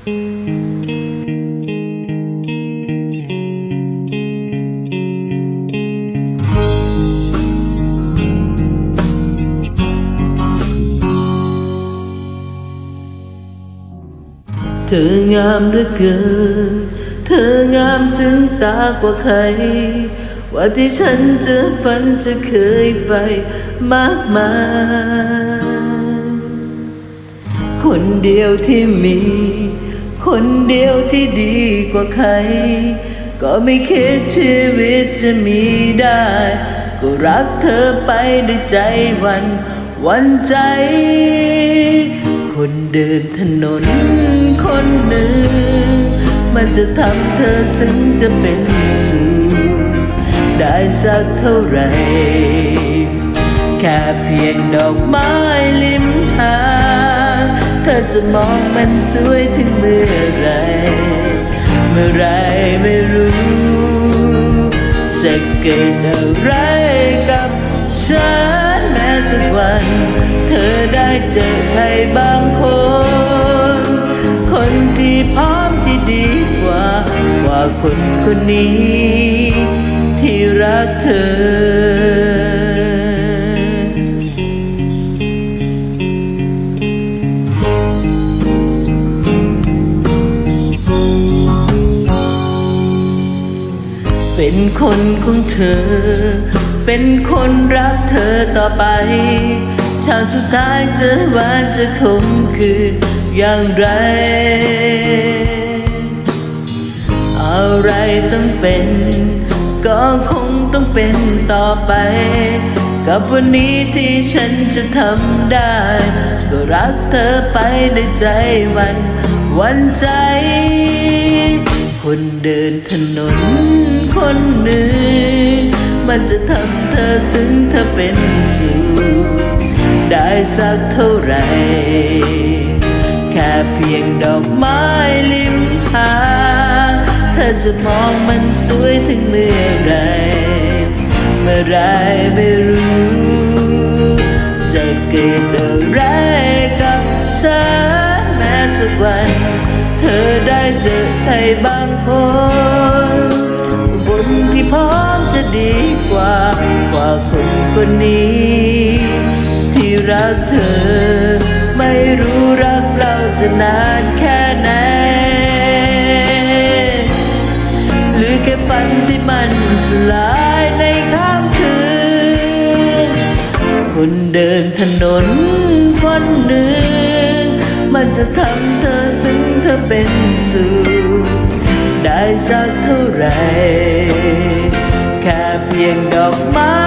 เธองามเหลือเกิน เธองามซึ้งตากว่าใคร ว่าที่ฉันจะฝันจะเคยไปมากมาย คนเดียวที่มี คนเดียวที่ดีกว่าใคร ก็ไม่คิดชีวิตจะมีได้ ก็รักเธอไปด้วยใจวันวันใจ คนเดินถนนคนหนึ่ง มันจะทำเธอซึ้งจะเป็นสุขได้สักเท่าไหร่ แค่เพียงดอกไม้ริม จะมองมันสวยถึงเมื่อไร เมื่อไรไม่รู้ จะเกิดอะไรกับฉันแม้สักวัน เธอได้เจอใครบางคน คนที่พร้อมที่ดีกว่า กว่าคนคนนี้ ที่รักเธอ เป็นคนของเธอ เป็นคนรักเธอต่อไป ชาติสุดท้ายจะหวานจะคมคืนอย่างไร อะไรต้องเป็น ก็คงต้องเป็นต่อไป กับวันนี้ที่ฉันจะทำได้ ก็รักเธอไปด้วยใจวันวันใจ คนเดินถนน คนหนึ่ง มันจะทำเธอซึ้งเธอเป็นสุขได้สักเท่าไหร่ แค่เพียงดอกไม้ริมทางเธอจะมองมันสวยถึงเมื่อไร เมื่อไรไม่รู้ จะเกิดอะไรกับฉันแม้สักวัน เธอได้เจอใครบางคน คนนี้ ที่รักเธอ ไม่รู้รักเราจะนานแค่ไหน หรือแค่ฝันที่มันสลายในค่ำคืน คนเดินถนนคนหนึ่ง มันจะทำเธอซึ้งเธอเป็นสุขได้สักเท่าไหร่แค่เพียงดอกไม้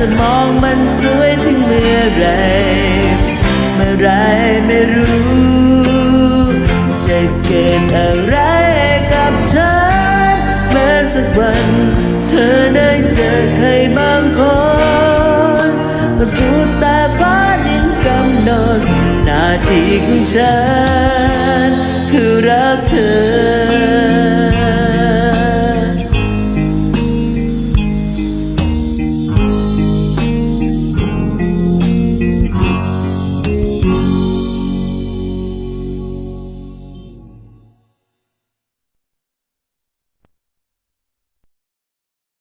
ธอจะมองมันสวยถึงเมื่อไร เมื่อไรไม่รู้ จะเกิดอะไรกับฉันแม้สักวัน เธอได้เจอใครบางคนสุดแต่ฟ้าดินกำหนดหน้าที่ของฉัน คือรักเธอ